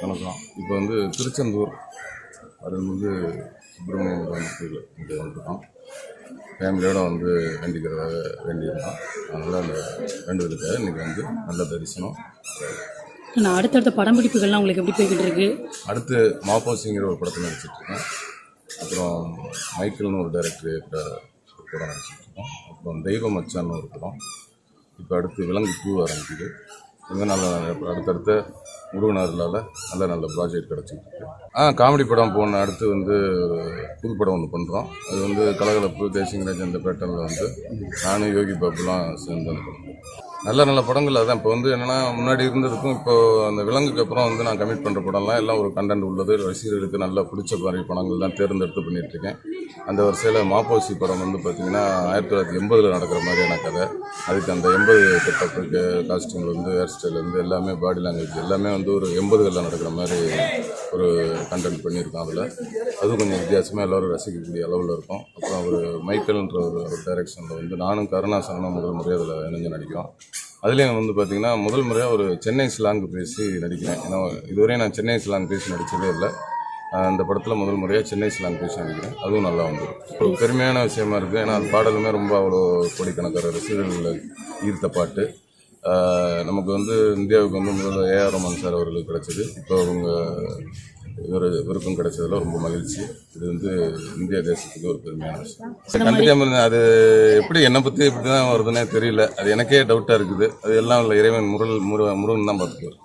வணக்கம் இப்போ வந்து திருச்செந்தூர் அருள்மிகு சுப்பிரமணிய கோயில் இங்கே வந்துருக்கோம் ஃபேமிலியோடு வந்து வேண்டிக்கிறதாக வேண்டியிருந்தோம் அதனால் அந்த வேண்டுதலுக்காக இன்றைக்கி வந்து நல்ல தரிசனம். நான் அடுத்தடுத்த படம்பிடிப்புகள்லாம் உங்களுக்கு எப்படி போய்கிட்டு இருக்கு? அடுத்து மாப்போசிங்கிற ஒரு படத்தில் நடிச்சிட்ருக்கேன். அப்புறம் மைக்கேல்னு ஒரு டைரக்டர் ஒரு படம் நடிச்சிட்ருக்கோம். அப்புறம் தெய்வ மச்சான்னு ஒரு படம். இப்போ அடுத்து விலங்கு பூ ஆரம்பிக்குது. இன்னும் நல்ல அடுத்தடுத்த முருகனாரில் நல்ல நல்ல ப்ராஜெக்ட் கிடச்சிட்டு ஆ காமெடி படம் போன அடுத்து வந்து புது படம் ஒன்று பண்ணுறோம் அது வந்து கலகலப்பு தேசிங்கராஜ் அந்த பேட்டனில் வந்து நானும் யோகி பாபுலாம் சேர்ந்து அந்த படம் நல்ல நல்ல படங்கள் அதான். இப்போ வந்து என்னென்னா முன்னாடி இருந்ததுக்கும் இப்போ அந்த விலங்குக்கு அப்புறம் வந்து நான் கமிட் பண்ணுற படம்லாம் எல்லாம் ஒரு கண்டென்ட் உள்ளது. ரசிகர்களுக்கு நல்லா பிடிச்ச மாதிரி படங்கள் தான் தேர்ந்தெடுத்து பண்ணிகிட்ருக்கேன் அந்த வரிசையில் மாப்போசி படம் வந்து பார்த்திங்கன்னா ஆயிரத்தி தொள்ளாயிரத்தி எண்பதில் நடக்கிற மாதிரியான கதை. அதுக்கு அந்த எண்பது கெட்டப்புக்கு காஸ்டியூம்லேருந்து ஹேர் ஸ்டைல்லேருந்து எல்லாமே பாடி லாங்குவேஜ் எல்லாமே வந்து ஒரு எண்பதுகளில் நடக்கிற மாதிரி ஒரு கண்டென்ட் பண்ணியிருக்கோம் அதில் அதுவும் கொஞ்சம் வித்தியாசமாக எல்லோரும் ரசிக்கக்கூடிய அளவில் இருக்கும். அப்புறம் ஒரு மைக்கேல்ன்ற ஒரு ஒரு டைரக்ஷனில் வந்து நானும் கருணாசனும் முதல் முறையாக அதில் இணைஞ்சு நடிக்கிறோம். அதுலேயும் வந்து பார்த்திங்கன்னா முதல் முறையாக ஒரு சென்னை ஸ்லாங் பேசி நடிக்கிறேன். ஏன்னா இதுவரையும் நான் சென்னை ஸ்லாங் பேசி நடித்ததே இல்லை. அந்த படத்தில் முதல் முறையாக சென்னை ஸ்லாங் பேசி நடிக்கிறேன். அதுவும் நல்லா வந்துடும் ஒரு பெருமையான விஷயமா இருக்குது ஏன்னா அந்த பாடலுமே ரொம்ப அவ்வளோ கோடிக்கணக்கான ரசிகர்களை ஈர்த்த பாட்டு. நமக்கு வந்து இந்தியாவுக்கு வந்து முதல்ல ஏஆர் ரமன் சார் அவர்களுக்கு கிடைச்சது. இப்போ அவங்க இவர் இவருக்கும் கிடைச்சதுல ரொம்ப மகிழ்ச்சி. இது வந்து இந்திய தேசத்துக்கு ஒரு பெருமையான விஷயம். இருந்தேன் அது எப்படி என்னை பற்றி எப்படி தான் வருதுன்னே தெரியல. அது எனக்கே டவுட்டாக இருக்குது. அது எல்லாம் இல்லை இறைவன் முருள் முரு முருகன் தான் பார்த்துக்குவார்.